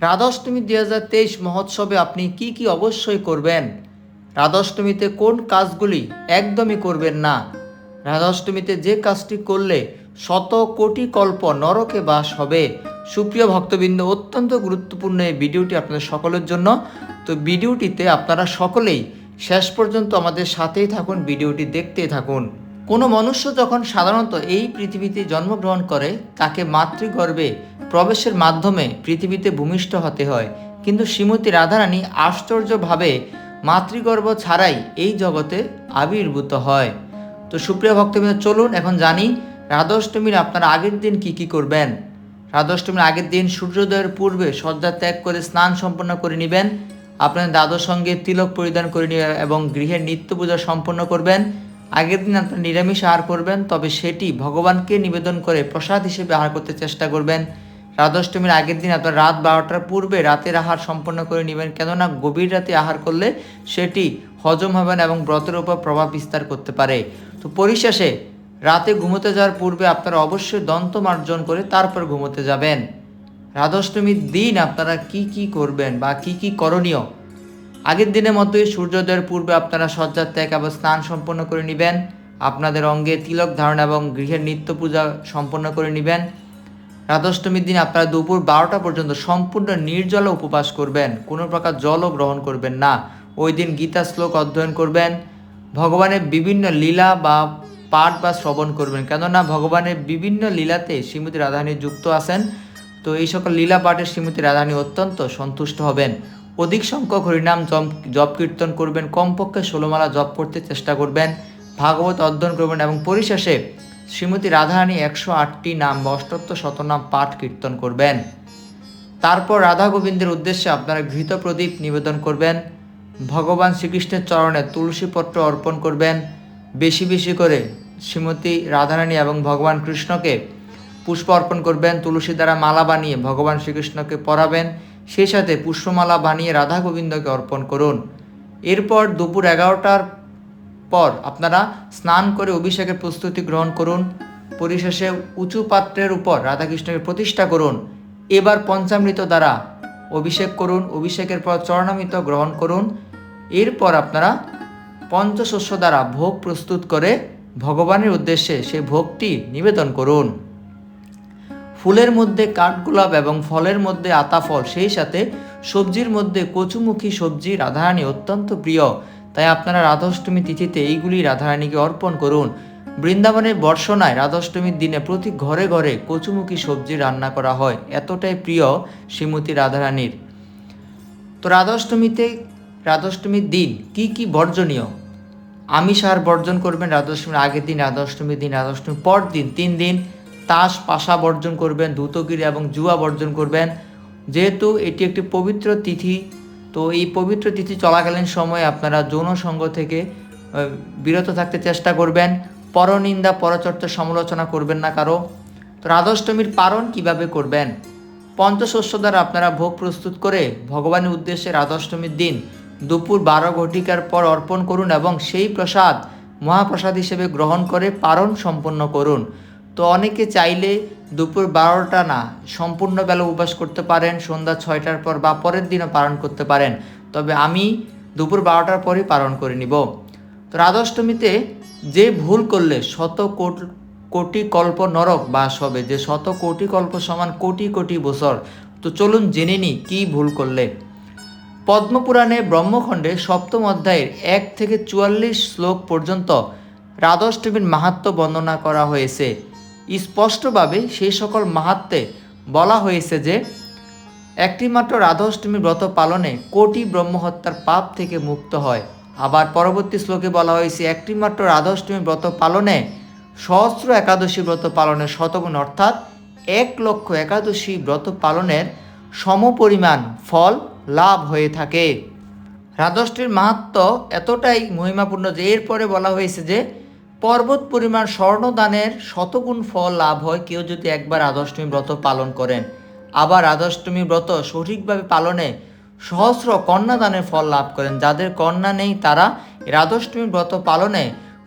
রাধাষ্টমী দুই হাজার তেইশ মহোৎসবে আপনি কি কি অবশ্যই করবেন? রাধাষ্টমীতে কোন কাজগুলি একদমই করবেন না? রাধাষ্টমীতে যে কাজটি করলে শত কোটি কল্প নরকে বাস হবে। সুপ্রিয় ভক্তবৃন্দ, অত্যন্ত গুরুত্বপূর্ণ এই ভিডিওটি আপনাদের সকলের জন্য। তো ভিডিওটিতে আপনারা সকলেই শেষ পর্যন্ত আমাদের সাথেই থাকুন, ভিডিওটি দেখতেই থাকুন। কোনো মনুষ্য যখন সাধারণত এই পৃথিবীতে জন্মগ্রহণ করে, তাকে মাতৃগর্ভে প্রবেশের মাধ্যমে পৃথিবীতে ভূমিষ্ঠ হতে হয়। কিন্তু শ্রীমতী রাধারানী আশ্চর্যভাবে মাতৃগর্ভ ছাড়াই এই জগতে আবির্ভূত হয়। তো সুপ্রিয় ভক্তবৃন্দ, চলুন এখন জানি রাধাষ্টমীর আপনারা আগের দিন কি কি করবেন। রাধাষ্টমীর আগের দিন সূর্যোদয়ের পূর্বে শয্যা ত্যাগ করে স্নান সম্পন্ন করে নেবেন। আপনার দাদুর সঙ্গে তিলক পরিধান করে নেবেন এবং গৃহের নিত্য পূজা সম্পন্ন করবেন। আগের দিন আপনার নিরামিষ আহার করবেন, তবে সেটি ভগবানকে নিবেদন করে প্রসাদ হিসেবে আহার করতে চেষ্টা করবেন। রাধাষ্টমীর আগের দিন আপনার রাত বারোটার পূর্বে রাতের আহার সম্পন্ন করে নেবেন, কেননা গভীর রাতে আহার করলে সেটি হজম হবে না এবং ব্রতের উপর প্রভাব বিস্তার করতে পারে। তো পরিশেষে, রাতে ঘুমোতে যাওয়ার পূর্বে আপনারা অবশ্যই দন্ত মার্জন করে তারপর ঘুমোতে যাবেন। রাধাষ্টমীর দিন আপনারা কি কি করবেন বা কি কি করণীয় আগের দিনের মতোই সূর্যোদয়ের পূর্বে আপনারা শয্যা ত্যাগ এবং স্নান সম্পন্ন করে নেবেন। আপনাদের অঙ্গে তিলক ধারণ এবং গৃহের নিত্য পূজা সম্পন্ন করে নেবেন। রাধাষ্টমীর দিন আপনারা দুপুর বারোটা পর্যন্ত সম্পূর্ণ নির্জলে উপবাস করবেন। কোনো প্রকার জলও গ্রহণ করবেন না। ওই দিন গীতা শ্লোক অধ্যয়ন করবেন। ভগবানের বিভিন্ন লীলা বা পাঠ বা শ্রবণ করবেন। কেননা ভগবানের বিভিন্ন লীলাতে শ্রীমতী রাধারানী যুক্ত আছেন। তো এই সকল লীলা পাঠে শ্রীমতী রাধারানী অত্যন্ত সন্তুষ্ট হবেন। অধিক সংখ্যক হরিনাম জপ জপ কীর্তন করবেন, কমপক্ষে ষোলোমালা জপ করতে চেষ্টা করবেন, ভাগবত অধ্যয়ন করবেন এবং পরিশেষে শ্রীমতী রাধারানী একশো আটটি নাম বা অষ্টোত্তর শতনাম পাঠ কীর্তন করবেন। তারপর রাধা গোবিন্দের উদ্দেশ্যে আপনারা ঘৃত প্রদীপ নিবেদন করবেন, ভগবান শ্রীকৃষ্ণের চরণে তুলসীপত্র অর্পণ করবেন, বেশি বেশি করে শ্রীমতী রাধারানী এবং ভগবান কৃষ্ণকে পুষ্প অর্পণ করবেন, তুলসী দ্বারা মালা বানিয়ে ভগবান শ্রীকৃষ্ণকে পরাবেন সেই সাথে পুষ্পমালা বানিয়ে রাধা গোবিন্দকে অর্পণ করুন। এরপর দুপুর এগারোটার পর আপনারা স্নান করে অভিষেকের প্রস্তুতি গ্রহণ করুন। পরিশেষে উঁচু পাত্রের উপর রাধাকৃষ্ণকে প্রতিষ্ঠা করুন। এবার পঞ্চামৃত দ্বারা অভিষেক করুন, অভিষেকের পর চরণামৃত গ্রহণ করুন। এরপর আপনারা পঞ্চশস্য দ্বারা ভোগ প্রস্তুত করে ভগবানের উদ্দেশ্যে সেই ভোগটি নিবেদন করুন। ফুলের মধ্যে কাঠগোলাপ এবং ফলের মধ্যে আতা ফল সেই সাথে সবজির মধ্যে কচুমুখী সবজি, রাধারানী অত্যন্ত প্রিয়। তাই আপনারা রাধাষ্টমী তিথিতে এইগুলি রাধারানীকে অর্পণ করুন। বৃন্দাবনের বর্ষনায় রাধাষ্টমীর দিনে প্রতি ঘরে ঘরে কচুমুখী সবজি রান্না করা হয়। এতটাই প্রিয় শ্রীমতী রাধারানীর। তো রাধাষ্টমীতে, রাধাষ্টমীর দিন কি কি বর্জনীয়? আমিষ আর বর্জন করবেন রাধাষ্টমীর আগের দিন, রাধাষ্টমীর দিন, রাধাষ্টমীর পর দিন তিন দিন। তাস, পাশা বর্জন করবেন ধুতগিরি এবং জুয়া বর্জন করবেন। যেহেতু এটি একটি পবিত্র তিথি, তো এই পবিত্র তিথি চলাকালীন সময়ে আপনারা যৌন সঙ্গ থেকে বিরত থাকতে চেষ্টা করবেন। পরনিন্দা, পরচর্চা সমালোচনা করবেন না কারও। তো রাধাষ্টমীর পালন কীভাবে করবেন? পঞ্চশস্য দ্বারা আপনারা ভোগ প্রস্তুত করে ভগবানের উদ্দেশ্যে রাধাষ্টমীর দিন দুপুর বারো ঘটিকার পর অর্পণ করুন এবং সেই প্রসাদ মহাপ্রসাদ হিসেবে গ্রহণ করে পারণ সম্পন্ন করুন। তো অনেকে চাইলে দুপুর বারোটা না, সম্পূর্ণ বেলা উপবাস করতে পারেন, সন্ধ্যা ছয়টার পর বা পরের দিনও পালন করতে পারেন। তবে আমি দুপুর বারোটার পরই পালন করে নিব। তো রাধাষ্টমীতে যে ভুল করলে শত কোট- কোটি কল্প নরক বাস হবে, যে শত কোটি কল্প সমান কোটি কোটি বছর। তো চলুন জেনে নিই কী ভুল করলে। পদ্মপুরাণে ব্রহ্মখণ্ডে সপ্তম অধ্যায়ের এক থেকে চুয়াল্লিশ শ্লোক পর্যন্ত রাধাষ্টমীর মাহাত্ম বর্ণনা করা হয়েছে। স্পষ্টভাবে সেই সকল মাহাত্মে বলা হয়েছে যে, একটিমাত্র রাধাষ্টমী ব্রত পালনে কোটি ব্রহ্মহত্যার পাপ থেকে মুক্ত হয়। আবার পরবর্তী শ্লোকে বলা হয়েছে, একটিমাত্র রাধাষ্টমী ব্রত পালনে সহস্র একাদশী ব্রত পালনের শতগুণ, অর্থাৎ এক লক্ষ একাদশী ব্রত পালনের সমপরিমাণ ফল লাভ হয়ে থাকে। রাধষ্ঠীর মাহাত্ম এতটাই মহিমাপূর্ণ যে, এরপরে বলা হয়েছে যে পর্বত পরিমাণ স্বর্ণদানের শতগুণ ফল লাভ হয়। কেউ যদি একবার রাধাষ্টমী ব্রত পালন করেন, আবার রাধাষ্টমী ব্রত সঠিকভাবে পালনে সহস্র কন্যাদানের ফল লাভ করেন। যাদের কন্যা নেই, তারা রাধাষ্টমী ব্রত পালনে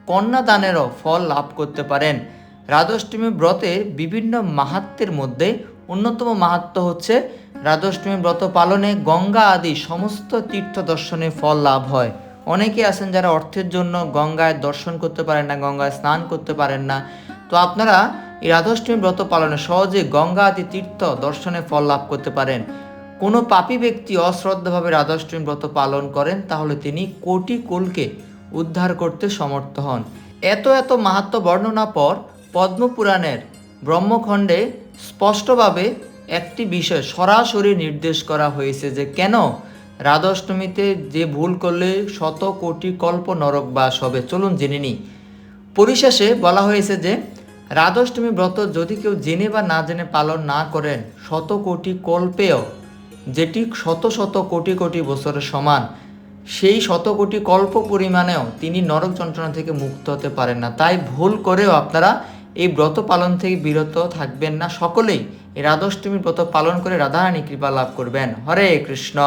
কন্যাদানেরও ফল লাভ করতে পারেন। রাধাষ্টমী ব্রতের বিভিন্ন মাহাত্মের মধ্যে অন্যতম মাহাত্ম হচ্ছে, রাধাষ্টমী ব্রত পালনে গঙ্গা আদি সমস্ত তীর্থ দর্শনে ফল লাভ হয়। অনেকে আছেন যারা অর্থের জন্য গঙ্গায় দর্শন করতে পারেন না, গঙ্গায় স্নান করতে পারেন না। তো আপনারা এই রাধাষ্টমী ব্রত পালনে সহজে গঙ্গা আদি তীর্থ দর্শনে ফল লাভ করতে পারেন। কোনো পাপী ব্যক্তি অশ্রদ্ধাভাবে রাধাষ্টমী ব্রত পালন করেন, তাহলে তিনি কোটি কুলকে উদ্ধার করতে সমর্থ হন। এত এত মাহাত্ম বর্ণনা পর পদ্মপুরাণের ব্রহ্মখণ্ডে স্পষ্টভাবে একটি বিষয় সরাসরি নির্দেশ করা হয়েছে যে কেন রাধাষ্টমীতে যে ভুল করলে শত কোটি কল্প নরকবাস হবে। চলুন জেনে নিই। পরিশেষে বলা হয়েছে যে, রাধাষ্টমী ব্রত যদি কেউ জেনে বা না জেনে পালন না করেন, শত কোটি কল্পেও যেটি শত শত কোটি কোটি বছরের সমান, সেই শত কোটি কল্প পরিমাণেও তিনি নরক যন্ত্রণা থেকে মুক্ত হতে পারেন না। তাই ভুল করেও আপনারা এই ব্রত পালন থেকে বিরত থাকবেন না। সকলেই এই রাধাষ্টমীর ব্রত পালন করে রাধারানী কৃপা লাভ করবেন। হরে কৃষ্ণ।